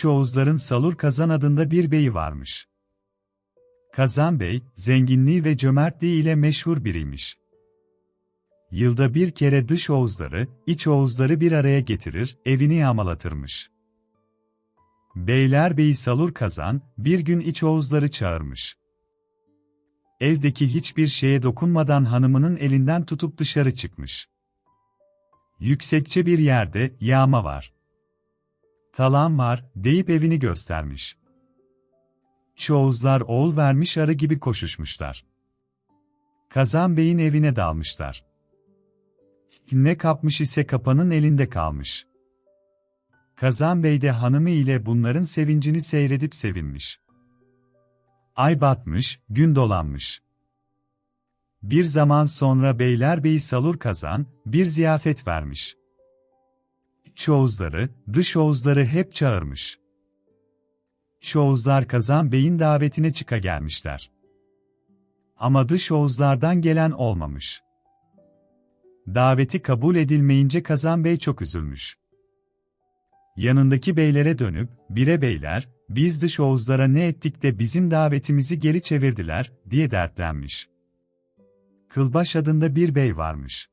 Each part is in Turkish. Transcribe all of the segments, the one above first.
İç Oğuzların Salur Kazan adında bir beyi varmış. Kazan Bey, zenginliği ve cömertliği ile meşhur biriymiş. Yılda bir kere dış Oğuzları, iç Oğuzları bir araya getirir, evini yağmalatırmış. Beylerbeyi Salur Kazan, bir gün iç Oğuzları çağırmış. Evdeki hiçbir şeye dokunmadan hanımının elinden tutup dışarı çıkmış. Yüksekçe bir yerde yağma var. Talan var, deyip evini göstermiş. Çoğuzlar oğul vermiş arı gibi koşuşmuşlar. Kazan Bey'in evine dalmışlar. Ne kapmış ise kapanın elinde kalmış. Kazan Bey de hanımı ile bunların sevincini seyredip sevinmiş. Ay batmış, gün dolanmış. Bir zaman sonra Beylerbeyi Salur Kazan, bir ziyafet vermiş. İç Oğuzları, dış Oğuzları hep çağırmış. İç Oğuzlar Kazan Bey'in davetine çıka gelmişler. Ama dış Oğuzlardan gelen olmamış. Daveti kabul edilmeyince Kazan Bey çok üzülmüş. Yanındaki beylere dönüp, bire beyler, biz dış Oğuzlara ne ettik de bizim davetimizi geri çevirdiler, diye dertlenmiş. Kılbaş adında bir bey varmış.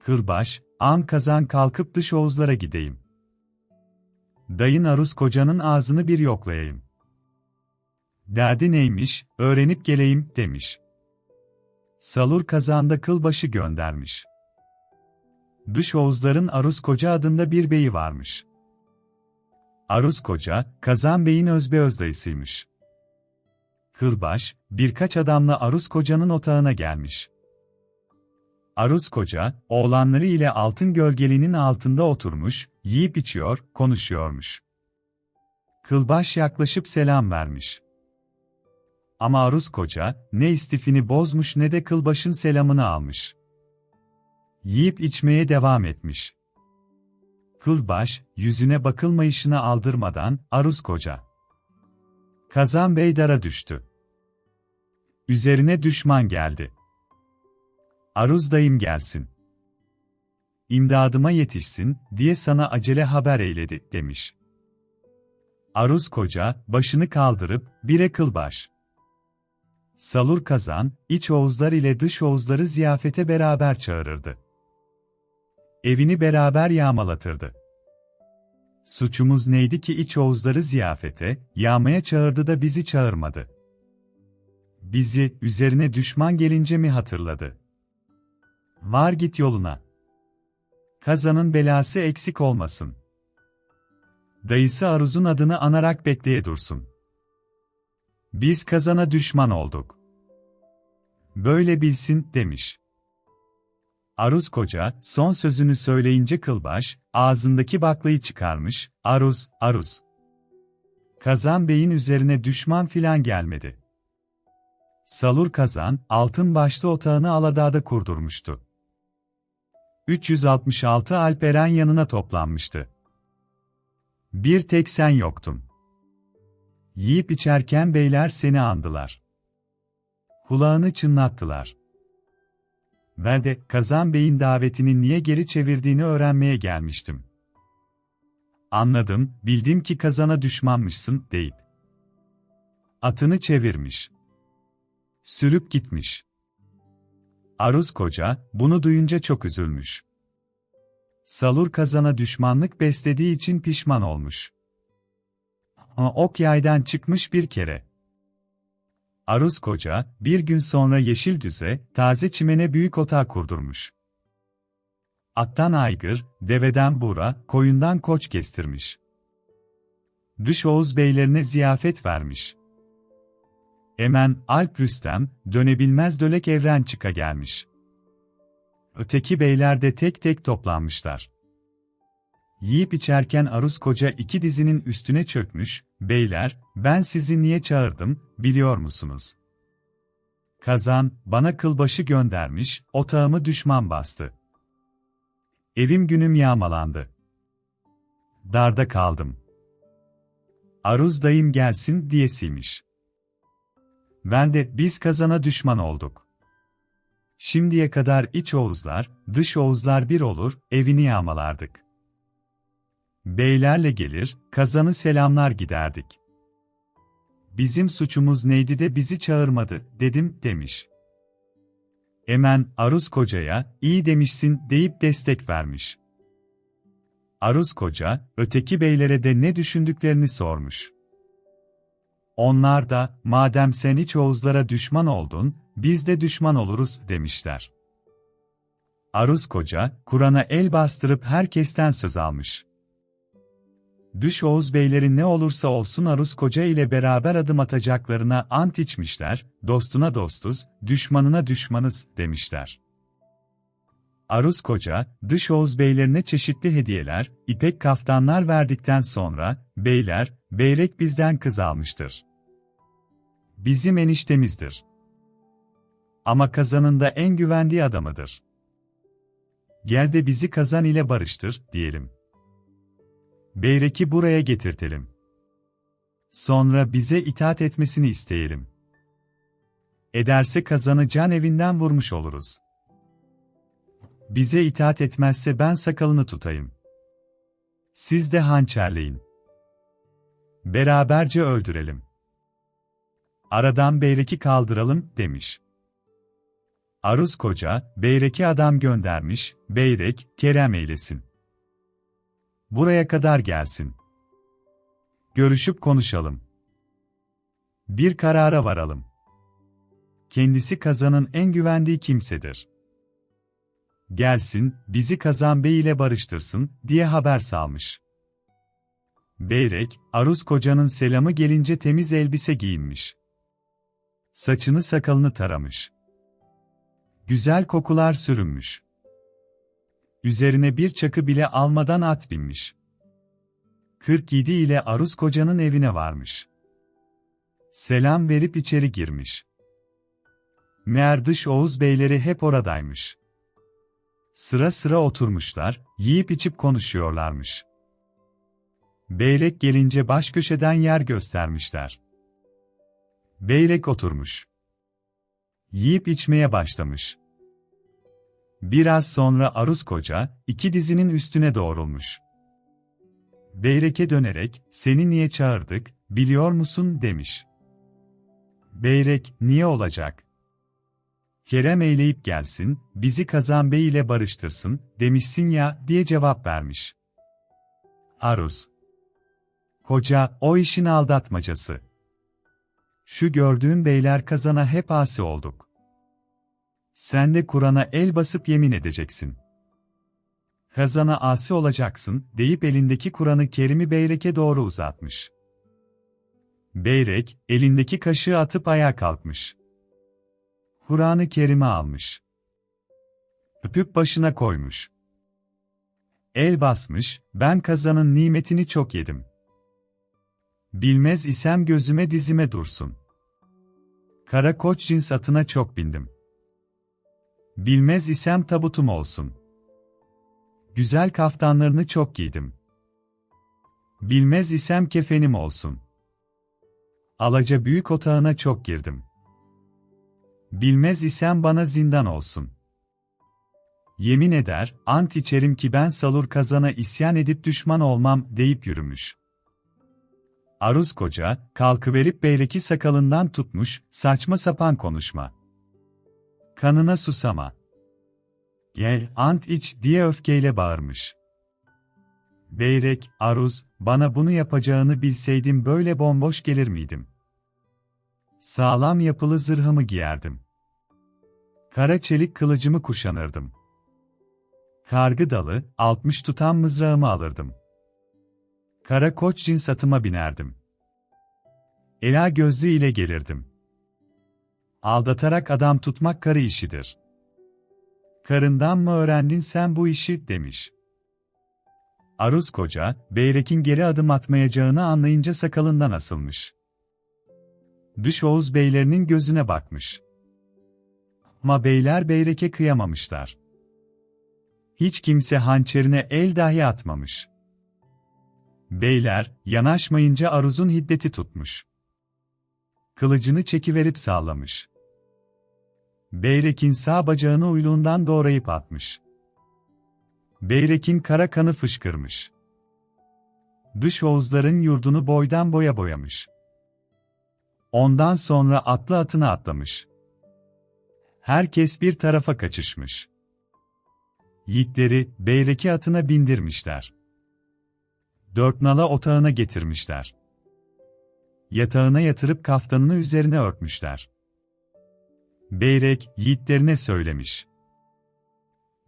Kılbaş, an kazan kalkıp dış Oğuzlara gideyim. Dayın Aruz kocanın ağzını bir yoklayayım. Derdi neymiş, öğrenip geleyim, demiş. Salur kazanda kılbaşı göndermiş. Dış Oğuzların Aruz Koca adında bir beyi varmış. Aruz Koca, Kazan Bey'in özbe özdayısıymış. Kılbaş, birkaç adamla Aruz Koca'nın otağına gelmiş. Aruz Koca, oğlanları ile altın gölgelinin altında oturmuş, yiyip içiyor, konuşuyormuş. Kılbaş yaklaşıp selam vermiş. Ama Aruz Koca, ne istifini bozmuş ne de Kılbaş'ın selamını almış. Yiyip içmeye devam etmiş. Kılbaş, yüzüne bakılmayışına aldırmadan, Aruz Koca. Kazan Bey dara düştü. Üzerine düşman geldi. Aruz dayım gelsin. İmdadıma yetişsin, diye sana acele haber eyledi, demiş. Aruz koca, başını kaldırıp, bire kılbaş. Salur kazan, iç Oğuzlar ile dış Oğuzları ziyafete beraber çağırırdı. Evini beraber yağmalatırdı. Suçumuz neydi ki iç Oğuzları ziyafete, yağmaya çağırdı da bizi çağırmadı. Bizi, üzerine düşman gelince mi hatırladı? Var git yoluna. Kazanın belası eksik olmasın. Dayısı Aruz'un adını anarak bekleye dursun. Biz kazana düşman olduk. Böyle bilsin, demiş. Aruz koca, son sözünü söyleyince kılbaş, ağzındaki baklayı çıkarmış, Aruz, Aruz. Kazan Bey'in üzerine düşman filan gelmedi. Salur Kazan, altın başlı otağını Aladağ'da kurdurmuştu. 366 Alperen yanına toplanmıştı. Bir tek sen yoktun. Yiyip içerken beyler seni andılar. Kulağını çınlattılar. Ben de Kazan Bey'in davetini niye geri çevirdiğini öğrenmeye gelmiştim. Anladım, bildim ki kazana düşmanmışsın, deyip. Atını çevirmiş. Sürüp gitmiş. Aruz koca, bunu duyunca çok üzülmüş. Salur kazana düşmanlık beslediği için pişman olmuş. Ama ok yaydan çıkmış bir kere. Aruz koca, bir gün sonra yeşil düze, taze çimene büyük otağı kurdurmuş. Attan aygır, deveden bura, koyundan koç kestirmiş. Dış Oğuz beylerine ziyafet vermiş. Emen, Alp Rüstem, dönebilmez dölek evren çıka gelmiş. Öteki beyler de tek tek toplanmışlar. Yiyip içerken Aruz Koca iki dizinin üstüne çökmüş, beyler, ben sizi niye çağırdım, biliyor musunuz? Kazan, bana kılbaşı göndermiş, otağımı düşman bastı. Evim günüm yağmalandı. Darda kaldım. Aruz dayım gelsin diyesiymiş. Ben de biz kazana düşman olduk. Şimdiye kadar iç Oğuzlar, dış Oğuzlar bir olur, evini yağmalardık. Beylerle gelir, kazanı selamlar giderdik. Bizim suçumuz neydi de bizi çağırmadı, dedim, demiş. Emen, Aruz Koca'ya, iyi demişsin, deyip destek vermiş. Aruz Koca, öteki beylere de ne düşündüklerini sormuş. Onlar da, madem sen hiç Oğuzlara düşman oldun, biz de düşman oluruz, demişler. Aruz Koca, Kur'an'a el bastırıp herkesten söz almış. Düş Oğuz beylerin ne olursa olsun Aruz Koca ile beraber adım atacaklarına ant içmişler, dostuna dostuz, düşmanına düşmanız, demişler. Aruz Koca, dış Oğuz beylerine çeşitli hediyeler, ipek kaftanlar verdikten sonra, beyler, beyrek bizden kız almıştır. Bizim eniştemizdir. Ama kazanında en güvendiği adamıdır. Gel de bizi kazan ile barıştır, diyelim. Beyrek'i buraya getirtelim. Sonra bize itaat etmesini isteyelim. Ederse kazanı can evinden vurmuş oluruz. Bize itaat etmezse ben sakalını tutayım. Siz de hançerleyin. Beraberce öldürelim. Aradan Beyrek'i kaldıralım, demiş. Aruz Koca, Beyrek'i adam göndermiş, Beyrek, Kerem eylesin. Buraya kadar gelsin. Görüşüp konuşalım. Bir karara varalım. Kendisi kazanın en güvendiği kimsedir. Gelsin, bizi Kazan Bey ile barıştırsın, diye haber salmış. Beyrek, Aruz kocanın selamı gelince temiz elbise giyinmiş. Saçını sakalını taramış. Güzel kokular sürünmüş. Üzerine bir çakı bile almadan at binmiş. 47 ile Aruz kocanın evine varmış. Selam verip içeri girmiş. Meğer dış Oğuz beyleri hep oradaymış. Sıra sıra oturmuşlar, yiyip içip konuşuyorlarmış. Beyrek gelince baş köşeden yer göstermişler. Beyrek oturmuş. Yiyip içmeye başlamış. Biraz sonra Aruz Koca, iki dizinin üstüne doğrulmuş. Beyrek'e dönerek, seni niye çağırdık, biliyor musun, demiş. Beyrek, niye olacak? Kerem eyleyip gelsin, bizi Kazan Bey ile barıştırsın, demişsin ya, diye cevap vermiş. Aruz. Koca, o işin aldatmacası. Şu gördüğün beyler kazana hep asi olduk. Sen de Kur'an'a el basıp yemin edeceksin. Kazana asi olacaksın, deyip elindeki Kur'an'ı Kerim'i Beyrek'e doğru uzatmış. Beyrek, elindeki kaşığı atıp ayağa kalkmış. Kur'an-ı Kerim'i almış. Öpüp başına koymuş. El basmış, ben kazanın nimetini çok yedim. Bilmez isem gözüme dizime dursun. Kara koç cins atına çok bindim. Bilmez isem tabutum olsun. Güzel kaftanlarını çok giydim. Bilmez isem kefenim olsun. Alaca büyük otağına çok girdim. Bilmez isem bana zindan olsun. Yemin eder, ant içerim ki ben salur kazana isyan edip düşman olmam, deyip yürümüş. Aruz koca, kalkıverip beyreki sakalından tutmuş, saçma sapan konuşma. Kanına susama. Gel, ant iç, diye öfkeyle bağırmış. Beyrek, Aruz, bana bunu yapacağını bilseydim böyle bomboş gelir miydim? Sağlam yapılı zırhımı giyerdim. Kara çelik kılıcımı kuşanırdım. Kargı dalı, altmış tutan mızrağımı alırdım. Kara koç cins atıma binerdim. Ela gözlü ile gelirdim. Aldatarak adam tutmak karı işidir. Karından mı öğrendin sen bu işi, demiş. Aruz koca, Beyrek'in geri adım atmayacağını anlayınca sakalından asılmış. Dış Oğuz beylerinin gözüne bakmış. Ama beyler Beyrek'e kıyamamışlar. Hiç kimse hançerine el dahi atmamış. Beyler, yanaşmayınca Aruz'un hiddeti tutmuş. Kılıcını çekiverip sağlamış. Beyrek'in sağ bacağını uyluğundan doğrayıp atmış. Beyrek'in kara kanı fışkırmış. dış Oğuzların yurdunu boydan boya boyamış. Ondan sonra atlı atına atlamış. Herkes bir tarafa kaçışmış. Yiğitleri, beyreki atına bindirmişler. Dört nala otağına getirmişler. Yatağına yatırıp kaftanını üzerine örtmüşler. Beyrek, yiğitlerine söylemiş.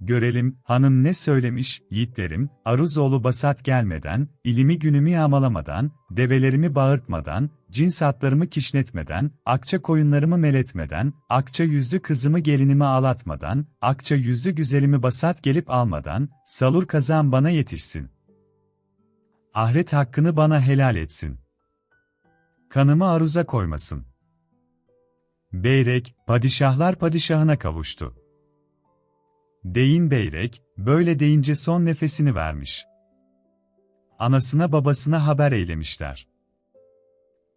Görelim, hanım ne söylemiş, yiğitlerim, Aruzoğlu basat gelmeden, ilimi günümü yağmalamadan, develerimi bağırtmadan, cins atlarımı kişnetmeden, akça koyunlarımı meletmeden, akça yüzlü kızımı gelinimi ağlatmadan, akça yüzlü güzelimi basat gelip almadan, salur kazan bana yetişsin. Ahiret hakkını bana helal etsin. Kanımı aruza koymasın. Beyrek, padişahlar padişahına kavuştu. Deyin Beyrek, böyle deyince son nefesini vermiş. Anasına babasına haber eylemişler.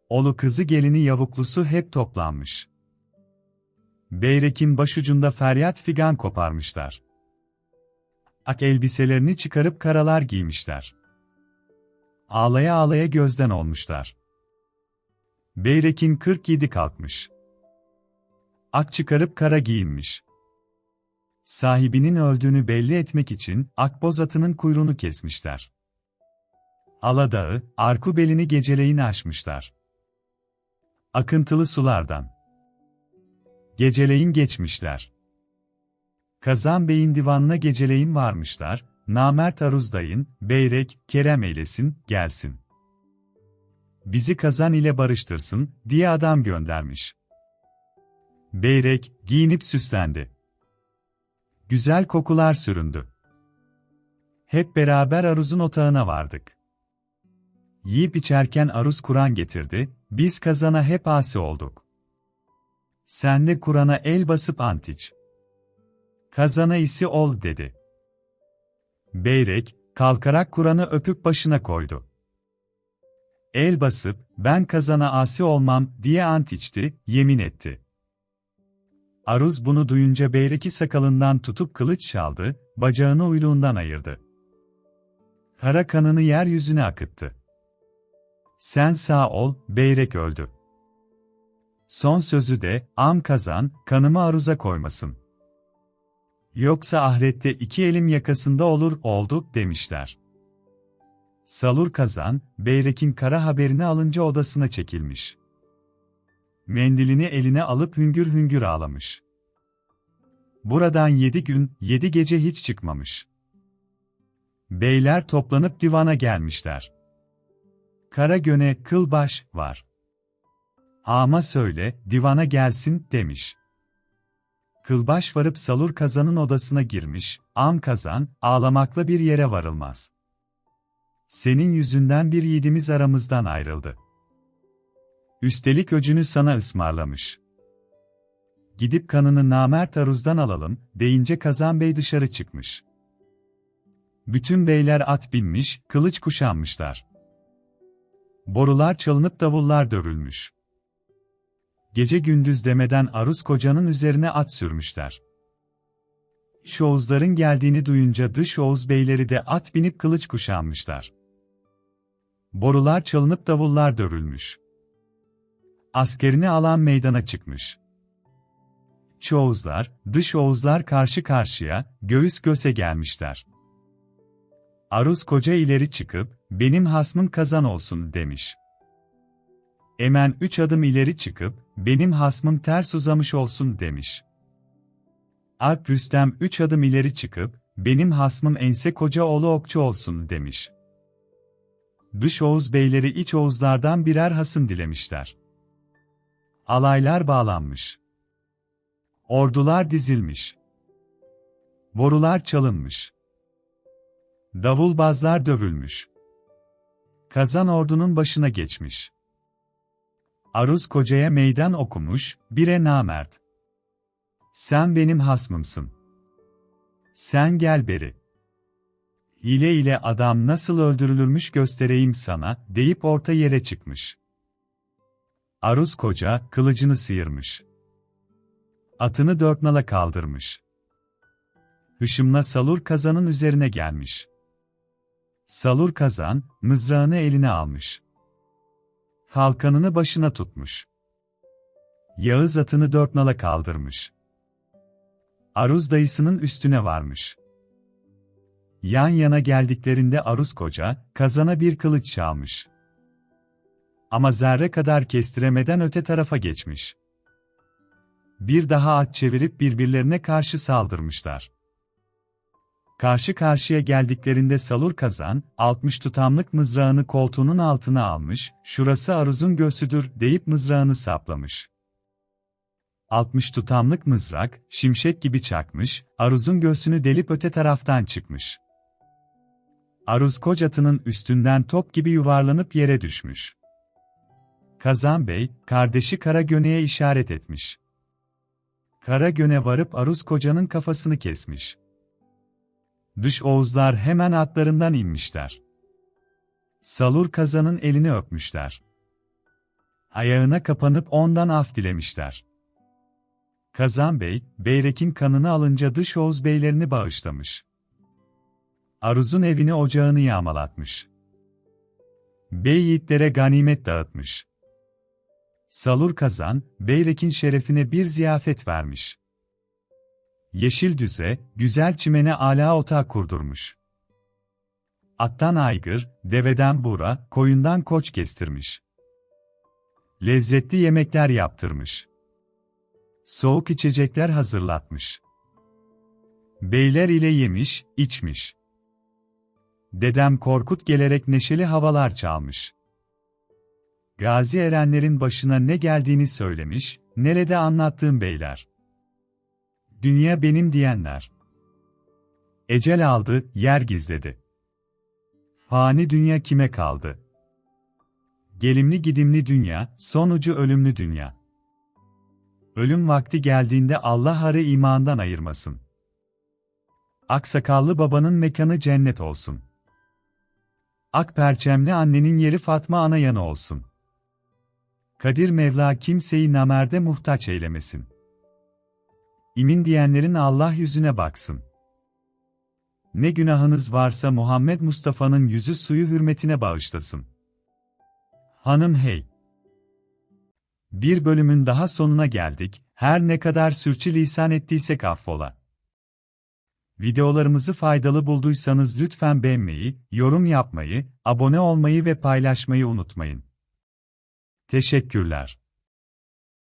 Olu kızı gelini yavuklusu hep toplanmış. Beyrek'in başucunda feryat figan koparmışlar. Ak elbiselerini çıkarıp karalar giymişler. Ağlaya ağlaya gözden olmuşlar. Beyrek'in 47 kalkmış. Ak çıkarıp kara giyinmiş. Sahibinin öldüğünü belli etmek için akboz atının kuyruğunu kesmişler. Aladağı, arku belini geceleyin aşmışlar. Akıntılı sulardan. Geceleyin geçmişler. Kazan Bey'in divanına geceleyin varmışlar, Namert Aruzdayın, Beyrek, Kerem eylesin, gelsin. Bizi kazan ile barıştırsın, diye adam göndermiş. Beyrek, giyinip süslendi. Güzel kokular süründü. Hep beraber Aruz'un otağına vardık. Yiyip içerken Aruz Kur'an getirdi, biz kazana hep asi olduk. Sen de Kur'an'a el basıp antiç. Kazana isi ol dedi. Beyrek, kalkarak Kur'an'ı öpüp başına koydu. El basıp, ben kazana asi olmam diye ant içti, yemin etti. Aruz bunu duyunca Beyrek'i sakalından tutup kılıç çaldı, bacağını uyluğundan ayırdı. Kara kanını yeryüzüne akıttı. Sen sağ ol, Beyrek öldü. Son sözü de, am kazan, kanımı Aruz'a koymasın. Yoksa ahirette iki elim yakasında olur, oldu, demişler. Salur kazan, Beyrek'in kara haberini alınca odasına çekilmiş. Mendilini eline alıp hüngür hüngür ağlamış. Buradan yedi gün, yedi gece hiç çıkmamış. Beyler toplanıp divana gelmişler. Kara göne, kılbaş, var. Ama söyle, divana gelsin, demiş. Kılbaş varıp Salur Kazan'ın odasına girmiş, Am Kazan, ağlamakla bir yere varılmaz. Senin yüzünden bir yiğidimiz aramızdan ayrıldı. Üstelik öcünü sana ısmarlamış. Gidip kanını namert aruzdan alalım, deyince Kazan Bey dışarı çıkmış. Bütün beyler at binmiş, kılıç kuşanmışlar. Borular çalınıp davullar dövülmüş. Gece gündüz demeden Aruz kocanın üzerine at sürmüşler. İç Oğuzların geldiğini duyunca dış Oğuz beyleri de at binip kılıç kuşanmışlar. Borular çalınıp davullar dövülmüş. Askerini alan meydana çıkmış. İç Oğuzlar, dış Oğuzlar karşı karşıya, göğüs göğse gelmişler. Aruz koca ileri çıkıp, benim hasmım kazan olsun demiş. Emen üç adım ileri çıkıp, benim hasmım ters uzamış olsun demiş. Alp Rüstem üç adım ileri çıkıp, benim hasmım ense koca oğlu okçu olsun demiş. Dış Oğuz beyleri iç Oğuzlardan birer hasım dilemişler. Alaylar bağlanmış. Ordular dizilmiş. Borular çalınmış. Davulbazlar dövülmüş. Kazan ordunun başına geçmiş. Aruz kocaya meydan okumuş, bire namert. Sen benim hasmımsın. Sen gel beri. Hile ile adam nasıl öldürülürmüş göstereyim sana, deyip orta yere çıkmış. Aruz koca, kılıcını sıyırmış. Atını dört nala kaldırmış. Hışımla salur kazanın üzerine gelmiş. Salur kazan, mızrağını eline almış. Kalkanını başına tutmuş. Yağız atını dört nala kaldırmış. Aruz dayısının üstüne varmış. Yan yana geldiklerinde Aruz koca, kazana bir kılıç çalmış. Ama zerre kadar kestiremeden öte tarafa geçmiş. Bir daha at çevirip birbirlerine karşı saldırmışlar. Karşı karşıya geldiklerinde Salur Kazan, 60 tutamlık mızrağını koltuğunun altına almış, şurası Aruz'un göğsüdür deyip mızrağını saplamış. 60 tutamlık mızrak, şimşek gibi çakmış, Aruz'un göğsünü delip öte taraftan çıkmış. Aruz kocatının üstünden top gibi yuvarlanıp yere düşmüş. Kazan Bey, kardeşi Karagöne'ye işaret etmiş. Karagöne varıp Aruz kocanın kafasını kesmiş. Dış Oğuzlar hemen atlarından inmişler. Salur kazanın elini öpmüşler. Ayağına kapanıp ondan af dilemişler. Kazan Bey, Beyrek'in kanını alınca dış Oğuz beylerini bağışlamış. Aruz'un evini ocağını yağmalatmış. Bey yiğitlere ganimet dağıtmış. Salur Kazan, Beyrek'in şerefine bir ziyafet vermiş. Yeşil düze, güzel çimene ala otağı kurdurmuş. Attan aygır, deveden bura, koyundan koç kestirmiş. Lezzetli yemekler yaptırmış. Soğuk içecekler hazırlatmış. Beyler ile yemiş, içmiş. Dedem Korkut gelerek neşeli havalar çalmış. Gazi erenlerin başına ne geldiğini söylemiş, nerede anlattığım beyler. Dünya benim diyenler. Ecel aldı, yer gizledi. Fani dünya kime kaldı? Gelimli gidimli dünya, sonucu ölümlü dünya. Ölüm vakti geldiğinde Allah harı imandan ayırmasın. Aksakallı babanın mekanı cennet olsun. Ak perçemli annenin yeri Fatma ana yanı olsun. Kadir Mevla kimseyi namerde muhtaç eylemesin. İmin diyenlerin Allah yüzüne baksın. Ne günahınız varsa Muhammed Mustafa'nın yüzü suyu hürmetine bağışlasın. Hanım hey! Bir bölümün daha sonuna geldik, her ne kadar sürçülisan ettiysek affola. Videolarımızı faydalı bulduysanız lütfen beğenmeyi, yorum yapmayı, abone olmayı ve paylaşmayı unutmayın. Teşekkürler.